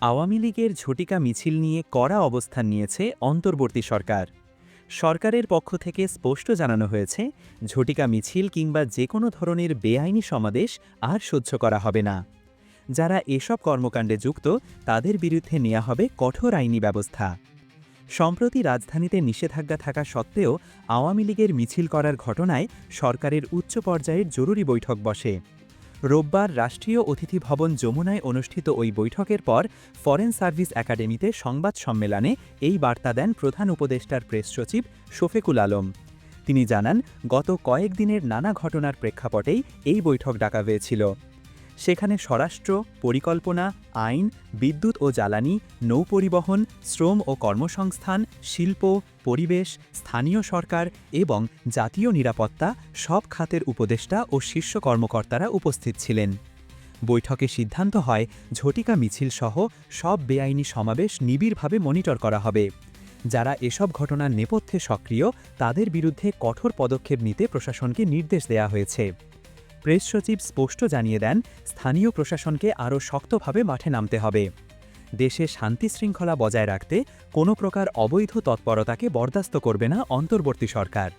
আওয়ামী লীগের ঝটিকা মিছিল নিয়ে কড়া অবস্থান নিয়েছে অন্তর্বর্তী সরকার। সরকারের পক্ষ থেকে স্পষ্ট জানানো হয়েছে, ঝটিকা মিছিল কিংবা যে কোনো ধরনের বেআইনি সমাবেশ আর সহ্য করা হবে না। যারা এসব কর্মকাণ্ডে যুক্ত, তাদের বিরুদ্ধে নেওয়া হবে কঠোর আইনি ব্যবস্থা। সম্প্রতি রাজধানীতে নিষেধাজ্ঞা থাকা সত্ত্বেও, আওয়ামী লীগের মিছিল করার ঘটনায় সরকারের উচ্চ পর্যায়ের জরুরি বৈঠক বসে। রোববার রাষ্ট্রীয় অতিথি ভবন যমুনায় অনুষ্ঠিত ওই বৈঠকের পর ফরেন সার্ভিস একাডেমিতে সংবাদ সম্মেলনে এই বার্তা দেন প্রধান উপদেষ্টার প্রেস সচিব শফিকুল আলম। তিনি জানান, গত কয়েকদিনের নানা ঘটনার প্রেক্ষাপটেই এই বৈঠক ডাকা হয়েছিল। সেখানে স্বরাষ্ট্র, পরিকল্পনা, আইন, বিদ্যুৎ ও জ্বালানি নৌপরিবহন শ্রম ও কর্মসংস্থান, শিল্প, পরিবেশ, স্থানীয় সরকার এবং জাতীয় নিরাপত্তা সব খাতের উপদেষ্টা ও শীর্ষ কর্মকর্তারা উপস্থিত ছিলেন। বৈঠকে সিদ্ধান্ত হয়, ঝটিকা মিছিল সহ সব বেআইনি সমাবেশ নিবিড়ভাবে মনিটর করা হবে। যারা এসব ঘটনার নেপথ্যে সক্রিয়, তাদের বিরুদ্ধে কঠোর পদক্ষেপ নিতে প্রশাসনকে নির্দেশ দেওয়া হয়েছে। প্রেস সচিব স্পষ্ট জানিয়ে দেন, স্থানীয় প্রশাসনকে আরও শক্তভাবে মাঠে নামতে হবে। দেশে শান্তি শৃঙ্খলা বজায় রাখতে কোনো প্রকার অবৈধ তৎপরতাকে বরদাস্ত করবে না অন্তর্বর্তী সরকার।